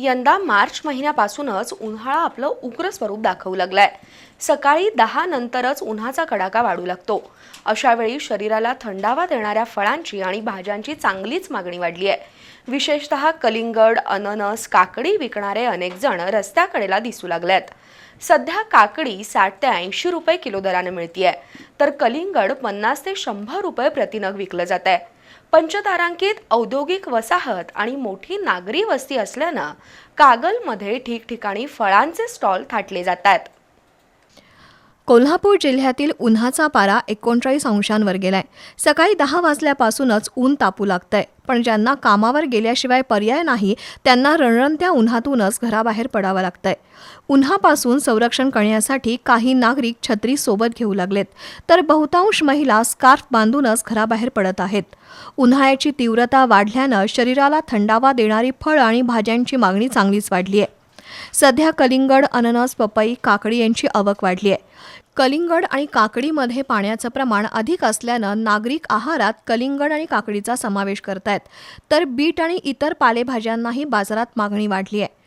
यंदा मार्च महिन्यापासूनच उन्हाळा आपलं उग्र स्वरूप दाखवू लागलाय. सकाळी दहा नंतरच उन्हाचा कडाका वाढू लागतो. अशावेळी शरीराला थंडावा देणाऱ्या फळांची आणि भाज्यांची चांगलीच मागणी वाढली आहे विशेषतः कलिंगड अननस काकडी विकणारे अनेक जण रस्त्याकडेला दिसू लागल्यात सध्या काकडी साठ ते ऐंशी रुपये किलो दराने मिळतीये. तर कलिंगड पन्नास ते शंभर रुपये प्रतिनग विकलं जात आहे पंचतारांकित औद्योगिक वसाहत आणि मोठी नागरी वस्ती असल्यानं कागलमध्ये ठिकठिकाणी फळांचे स्टॉल थाटले जातात. कोल्हापूर जिल्ह्यातील उन्हाचा पारा एकोणचाळीस अंशांवर गेलाय. सकाळी दहा वाजल्यापासूनच ऊन तापू लागतंय. पण ज्यांना कामावर गेल्याशिवाय पर्याय नाही त्यांना रणरणत्या उन्हातूनच घराबाहेर पडावं लागतंय. उन्हापासून संरक्षण करण्यासाठी काही नागरिक छत्री सोबत घेऊ लागलेत. तर बहुतांश महिला स्कार्फ बांधूनच घराबाहेर पडत आहेत. उन्हाळ्याची तीव्रता वाढल्यानं शरीराला थंडावा देणारी फळ आणि भाज्यांची मागणी चांगलीच वाढली आहे सध्या कलिंगड अननस पपई काकडी यांची आवक वाढली आहे. कलिंगड आणि काकडीमध्ये पाण्याचं प्रमाण अधिक असल्यानं नागरिक आहारात कलिंगड आणि काकडीचा समावेश करतायत. तर बीट आणि इतर पालेभाज्यांनाही बाजारात मागणी वाढली आहे.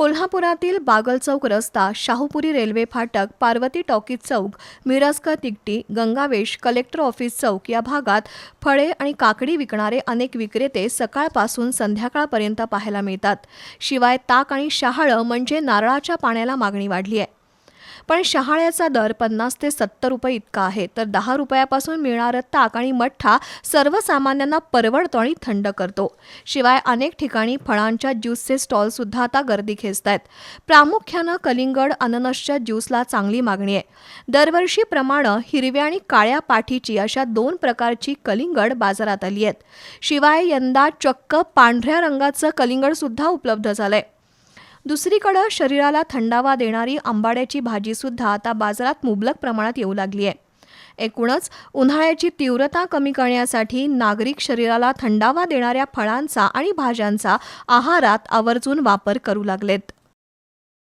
कोल्हापुरातील बागल चौक रस्ता शाहूपुरी रेल्वे फाटक पार्वती टॉकीज चौक मिरजकर तिकटी गंगावेश कलेक्टर ऑफिस चौक या भागात फळे आणि काकडी विकणारे अनेक विक्रेते सकाळपासून संध्याकाळपर्यंत पाहायला मिळतात. शिवाय ताक आणि शहाळं म्हणजे नारळाच्या पाण्याला मागणी वाढली आहे. पण शहाळ्याचा दर पन्नास ते सत्तर रुपये इतका आहे. तर दहा रुपयापासून मिळणारं ताक आणि मठ्ठा सर्वसामान्यांना परवडतो आणि थंड करतो. शिवाय अनेक ठिकाणी फळांच्या ज्यूसचे स्टॉलसुद्धा आता गर्दी खेचत आहेत प्रामुख्यानं कलिंगड अननसच्या ज्यूसला चांगली मागणी आहे. दरवर्षीप्रमाणे हिरव्या आणि काळ्या पाठीची अशा दोन प्रकारची कलिंगड बाजारात आली आहेत. शिवाय यंदा चक्क पांढऱ्या रंगाचं कलिंगडसुद्धा उपलब्ध झालंय. दुसरीकडं शरीराला थंडावा देणारी आंबाड्याची भाजीसुद्धा आता बाजारात मुबलक प्रमाणात येऊ लागली आहे. एकूणच उन्हाळ्याची तीव्रता कमी करण्यासाठी नागरिक शरीराला थंडावा देणाऱ्या फळांचा आणि भाज्यांचा आहारात आवर्जून वापर करू लागलेत.